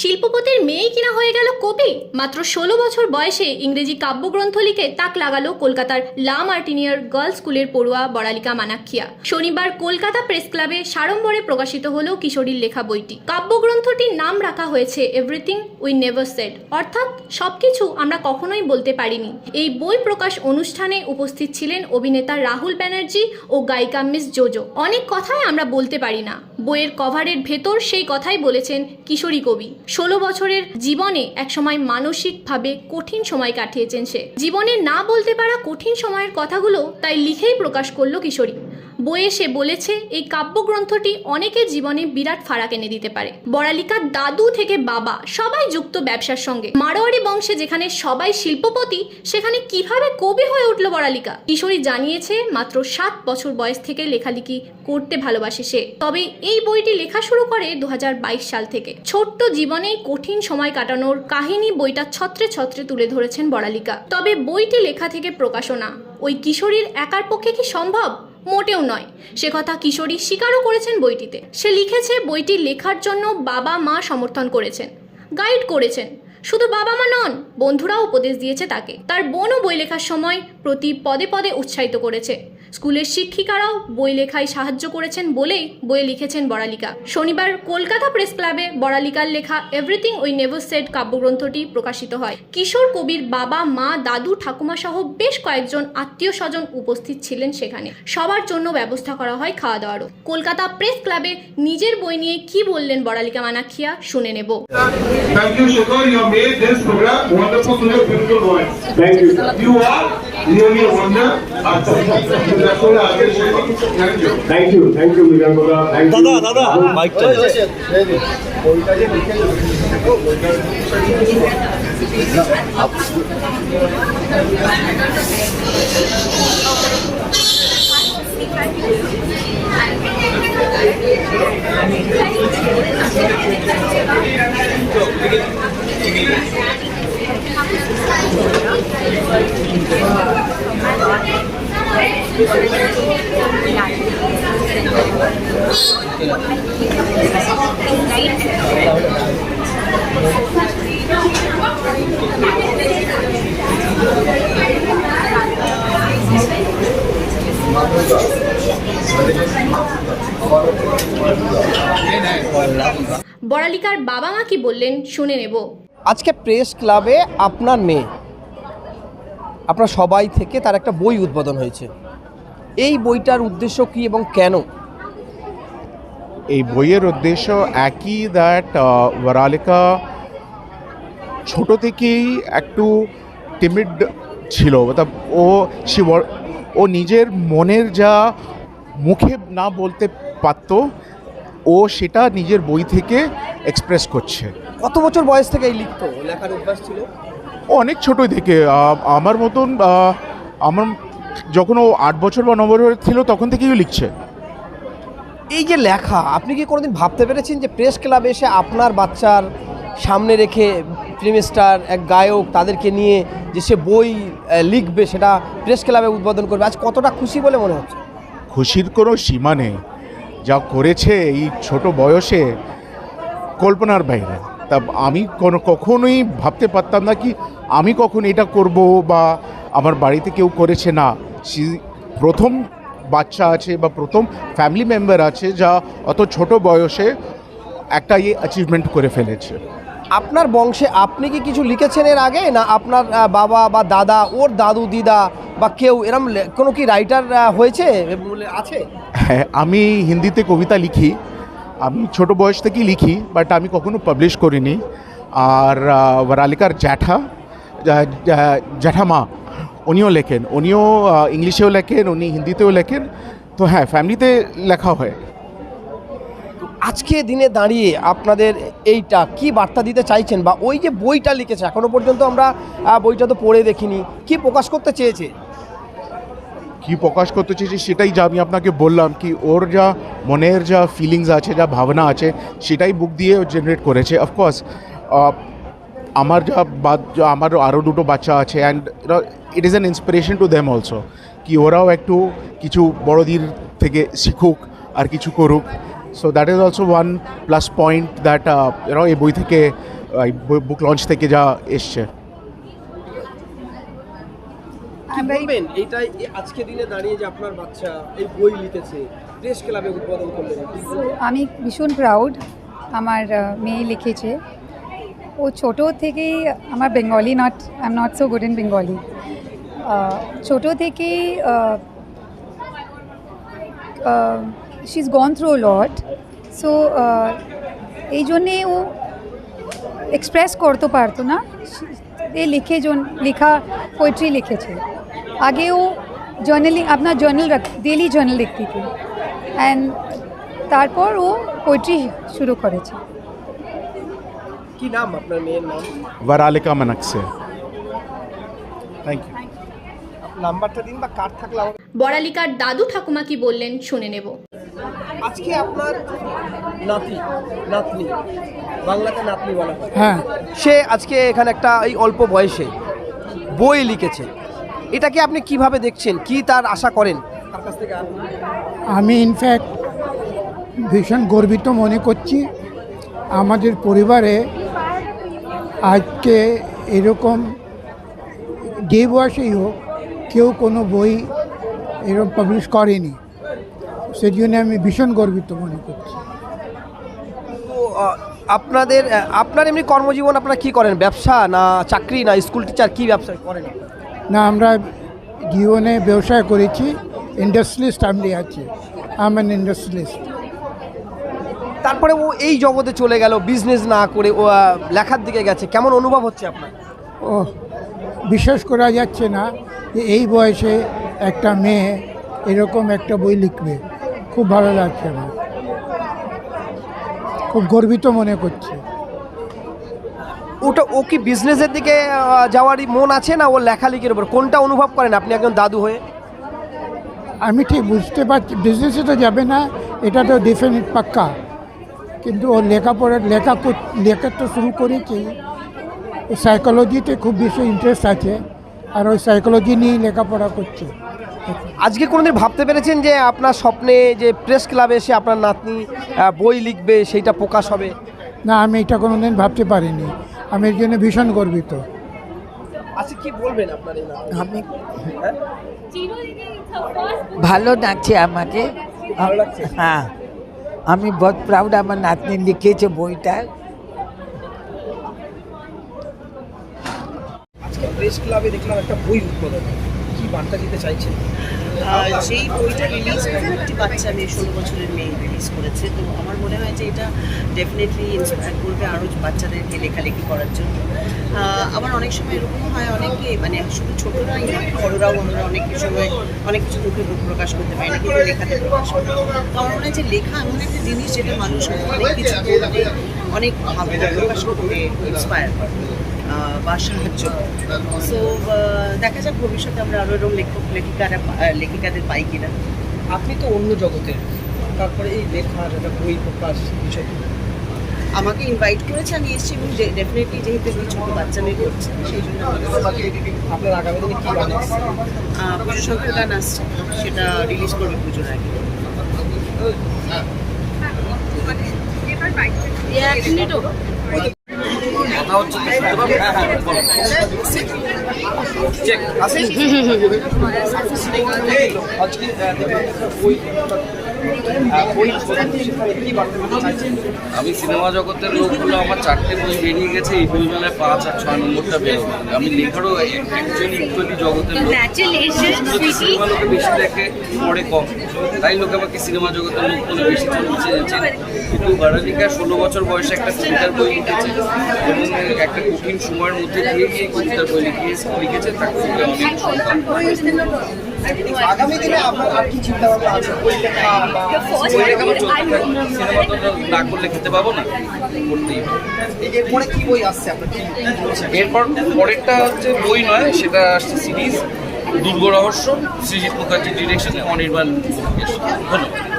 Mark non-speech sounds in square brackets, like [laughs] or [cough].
শিল্পপতির মেয়েই কিনা হয়ে গেল কবি। মাত্র ষোলো বছর বয়সে ইংরেজি কাব্যগ্রন্থ লিখে তাক লাগালো কলকাতার লা মার্টিনিয়ার গার্লস স্কুলের পড়ুয়া বড়ালিকা মানাক্ষিয়া। শনিবার কলকাতা প্রেস ক্লাবে সাড়ম্বরে প্রকাশিত হলো কিশোরীর লেখা বইটি। কাব্যগ্রন্থটির নাম রাখা হয়েছে এভরিথিং উই নেভার সেড অর্থাৎ সবকিছু আমরা কখনোই বলতে পারিনি। এই বই প্রকাশ অনুষ্ঠানে উপস্থিত ছিলেন অভিনেতা রাহুল ব্যানার্জি ও গায়িকা মিস জোজো। অনেক কথাই আমরা বলতে পারি না। বইয়ের কভারের ভেতর সেই কথাই বলেছেন কিশোরী কবি। ষোলো বছরের জীবনে একসময় মানসিকভাবে কঠিন সময় কাটিয়েছেন সে। জীবনে না বলতে পারা কঠিন সময়ের কথাগুলো তাই লিখেই প্রকাশ করল কিশোরী। বইয়ে সে বলেছে, এই কাব্যগ্রন্থটি অনেকের জীবনে বিরাট ফারাক এনে দিতে পারে। বড়ালিকার দাদু থেকে বাবা সবাই যুক্ত ব্যবসার সঙ্গে। মারোয়ারি বংশে যেখানে সবাই শিল্পপতি, সেখানে কীভাবে কবি হয়ে উঠল বড়ালিকা? কিশোরী জানিয়েছে, মাত্র সাত বছর বয়স থেকে লেখালেখি করতে ভালোবাসে সে। তবে এই বইটি লেখা শুরু করে দু হাজার বাইশ সাল থেকে। ছোট্ট জীবনেই কঠিন সময় কাটানোর কাহিনী বইটা ছত্রে ছত্রে তুলে ধরেছেন বড়ালিকা। তবে বইটি লেখা থেকে প্রকাশনা। ওই কিশোরীর একার পক্ষে কি সম্ভব? মোটেও নয়। সে কথা কিশোরী স্বীকারও করেছেন বইটিতে। সে লিখেছে, বইটি লেখার জন্য বাবা মা সমর্থন করেছেন, গাইড করেছেন। শুধু বাবা মা নন, বন্ধুরাও উপদেশ দিয়েছে তাকে। তার বোনও বই লেখার সময় প্রতি পদে পদে উৎসাহিত করেছে। স্কুলের শিক্ষিকারাও বই লেখায় সাহায্য করেছেন বলেই বইয়ে লিখেছেন বড়ালিকা শনিবার কলকাতা প্রেস ক্লাবে বড়ালিকার লেখা এভরিথিং উই নেভার সেড কাব্যগ্রন্থটি প্রকাশিত হয় কিশোর কবির বাবা মা দাদু ঠাকুমা সহ বেশ কয়েকজন আত্মীয় স্বজন উপস্থিত ছিলেন সেখানে সবার জন্য ব্যবস্থা করা হয় খাওয়া দাওয়ারও কলকাতা প্রেস ক্লাবে নিজের বই নিয়ে কি বললেন বড়ালিকা মানাক্ষিয়া শুনে নেব Thank you, Shukar. You have made this program wonderful to your beautiful voice. Thank you. You are say. Thank you. Thank you thank you thank you দাদা দাদা মাইকটা বড়ালিকার বাবা মা কি বললেন শুনে নেব। আজকে প্রেস ক্লাবে আপনার মেয়ে আপনার সবাই থেকে তার একটা বই উদ্বোধন হয়েছে। এই বইটার উদ্দেশ্য কি এবং কেন? এই বইয়ের উদ্দেশ্য একই দ্যাট বরালিকা ছোট থেকেই একটু টিমিড ছিল। অর্থাৎ ও সে ও নিজের মনের যা মুখে না বলতে পারতো ও সেটা নিজের বই থেকে এক্সপ্রেস করছে। কত বছর বয়স থেকে এই লিখতো? লেখার অভ্যাস ছিল? ও অনেক ছোটোই থেকে। আমার মতন আমার যখন ও আট বছর বা ন বছর ছিল তখন থেকেই লিখছে। এই যে লেখা, আপনি কি কোনোদিন ভাবতে পেরেছেন যে প্রেস ক্লাবে এসে আপনার বাচ্চার সামনে রেখে ফিল্ম স্টার, এক গায়ক তাদেরকে নিয়ে যে সে বই লিখবে সেটা প্রেস ক্লাবে উদ্বোধন করবে? আজ কতটা খুশি বলে মনে হচ্ছে? খুশির কোনো সীমা নেই। যা করেছে এই ছোট বয়সে কল্পনার বাইরে। তা আমি কোনো কখনোই ভাবতে পারতাম না কি আমি কখন এটা করব বা আমার বাড়িতে কেউ করেছে না। প্রথম বাচ্চা আছে বা প্রথম ফ্যামিলি মেম্বার আছে যা অত ছোট বয়সে একটা ইয়ে অ্যাচিভমেন্ট করে ফেলেছে। আপনার বংশে আপনি কি কিছু লিখেছেন এর আগে? না আপনার বাবা বা দাদা ওর দাদু দিদা বা কেউ এরম কোনো কি রাইটার হয়েছে? বলে আছে? হ্যাঁ আমি হিন্দিতে কবিতা লিখি। আমি ছোট বয়স থেকেই লিখি বাট আমি কখনো পাবলিশ করিনি। আর আহ, বরালিকার জ্যাঠা জ্যাঠামা উনিও লেখেন উনিও ইংলিশেও লেখেন উনি হিন্দিতেও লেখেন। তো হ্যাঁ ফ্যামিলিতে লেখা হয়। আজকে দিনে দাঁড়িয়ে আপনাদের এইটা কি বার্তা দিতে চাইছেন বা ওই যে বইটা লিখেছে এখনও পর্যন্ত আমরা বইটা তো পড়ে দেখিনি কি প্রকাশ করতে চেয়েছে? কি প্রকাশ করতে চেয়েছি সেটাই যা আমি আপনাকে বললাম কি ওর যা মনের যা ফিলিংস আছে যা ভাবনা আছে সেটাই বুক দিয়ে জেনারেট করেছে। অফকোর্স আমার যা আমার আরও দুটো বাচ্চা আছে and it is an inspiration to them also কি ওরাও একটু কিছু বড়দের থেকে শিখুক আর কিছু করুক। So that is also one plus point that এরাও এই বই থেকে বুক লঞ্চ থেকে যা এসছে। বলবেন? আজকে দিনে দাঁড়িয়ে যে আপনার বাচ্চা এই বই লিখেছে প্রেস ক্লাবে উদ্বোধন করলেন। আমি ভীষণ প্রাউড আমার মেয়ে লিখেছে। ও ছোট থেকেই আমার Bengali not I am not so good in Bengali ছোট থেকেই she is gone through lot so এই জন্যে ও এক্সপ্রেস করতে পারতো না। এ লিখে লেখা পোয়েট্রি লিখেছে। আগে ও জার্নালি আপনার জার্নাল রাখ ডেলি জার্নাল লিখতে অ্যান্ড তারপর ও পোয়েট্রি শুরু করেছে। কি নাম আপনার মেয়ের নাম? ভারালিকা মানাকসে থ্যাংক ইউ নাম্বারটা দিন বা কার থাকলে আমার বড়ালিকার দাদু ঠাকুমা কি বললেন শুনে নেব। আজকে আপনার নাতি নাতনি বাংলাতে নাতনি বলা হয়। হ্যাঁ। সে আজকে এখানে একটা এই অল্প বয়সে বই লিখেছে। এটাকে আপনি কীভাবে দেখছেন? কি তার আশা করেন? আমি ইনফ্যাক্ট ভীষণ গর্বিত মনে করছি। আমাদের পরিবারে আজকে এরকম যে বয়সেই হোক কেউ কোনো বই এরকম পাবলিশ করেনি। সেই জন্য আমি ভীষণ গর্বিত মনে করছি। আপনাদের আপনার এমনি কর্মজীবন আপনারা কি করেন? ব্যবসা না চাকরি না স্কুল টিচার কি ব্যবসা করেন? না আমরা জীবনে ব্যবসা করেছি। ইন্ডাস্ট্রিয়ালিস্ট আমি আছি। আম অ্যান ইন্ডাস্ট্রিয়ালিস্ট তারপরে ও এই জগতে চলে গেল বিজনেস না করে ও লেখার দিকে গেছে। কেমন অনুভব হচ্ছে আপনার? ও বিশ্বাস করা যাচ্ছে না যে এই বয়সে একটা মেয়ে এরকম একটা বই লিখবে। খুব ভালো লাগছে আমার। খুব গর্বিত মনে করছে। ওটা ও কি বিজনেসের দিকে যাওয়ারই মন আছে না ও লেখালেখির উপর? কোনটা অনুভব করেন আপনি একজন দাদু হয়ে? আমি ঠিক বুঝতে পারছি বিজনেসে তো যাবে না এটা তো ডেফিনেট পাক্কা। কিন্তু ও লেখাপড়া লেখা লেখা তো শুরু করেছি ও সাইকোলজিতে খুব বেশি ইন্টারেস্ট আছে আর ওই সাইকোলজি নিয়েই লেখাপড়া করছে। আজকে কোনোদিন ভাবতে পেরেছেন যে আপনার স্বপ্নে যে প্রেস ক্লাবে এসে আপনার নাতনি বই লিখবে সেইটা প্রকাশ হবে? না আমি এটা কোনোদিন ভাবতে পারিনি। আমি এর জন্য ভীষণ গর্বিত। আচ্ছা কি বলবেন আপনার আমি হ্যাঁ? ভালো লাগছে আমাকে। ভালো লাগছে? হ্যাঁ। আমি বহুত প্রাউড আমার নাতনি লিখেছে বইটা আজকে প্রেস ক্লাবে দেখলাম একটা বই উদ্বোধন কি বার্তা দিতে চাইছেন আহ, যেই বইটা রিলিজ করে একটি বাচ্চা মেয়ে ষোলো বছরের মেয়ে রিলিজ করেছে। তো আমার মনে হয় যে এটা ডেফিনেটলি ইন্সপায়ার করবে আরও বাচ্চাদেরকে লেখালেখি করার জন্য। আবার অনেক সময় এরকম হয়, অনেকে মানে শুধু ছোটরাই নয়, বড়রাও আমরা অনেক সময় অনেক কিছু মুখে মুখ প্রকাশ করতে পারি না, কিন্তু লেখাতে প্রকাশ করি। তো আমার মনে হয় যে লেখা এমন একটা জিনিস যেটা মানুষ অনেক কিছু করতে অনেক ভাবে প্রকাশ করতে ইন্সপায়ার করে। বা সাহায্য সো দেখা যাক ভবিষ্যতে আমরা আরও এরকম লেখক লেখিকারা লেখিকাদের পাই কিনা। আপনি তো অন্য জগতের। তারপরে এই লেখা একটা বই প্রকাশ বিষয়। আমাকে ইনভাইট করেছে আমি এসেছি এবং ডেফিনেটলি যেহেতু একটি ছোটো বাচ্চা মেয়ে করছে সেই জন্য আপনার আগামী দিনে কি গান আসছে? পুজো গান আসছে সেটা রিলিজ করবে পুজোর আগে। এক মিনিটও [laughs] আজকে আহ, দেখলাম একটা বই আমি সিনেমা জগতের লোকগুলো আমার চারটে বই বেরিয়ে গেছে এই বই মেলায় পাঁচ আর ছয় নম্বরটা বেরোবে আমি লেখারও অ্যাকচুয়ালি ইকুয়ালি জগতের লোক। সিনেমা লোকে বেশি দেখে পড়ে কম। তাই লোকে আমাকে সিনেমা জগতের লোক বলে বেশি চেনেছে কিন্তু বারালিকা ষোলো বছর বয়সে একটা কবিতার বই লিখেছে। এবং একটা কঠিন সময়ের মধ্যে দিয়ে এই কবিতার বই লিখিয়ে লিখেছে তাকে অনেক আগামী দিনে আপনার আর কি চিন্তা ভাবনা আছে? বই লেখা বা বই লেখা আমার চলতে সিনেমা তো না করলে খেতে পাবো না করতেই হবে এরপরে কি বই আসছে? আপনার এরপর পরেরটা হচ্ছে বই নয় সেটা আসছে সিরিজ। দুর্গ রহস্য সৃজিত মুখার্জির ডিরেকশনে অনির্বাণ। ধন্যবাদ।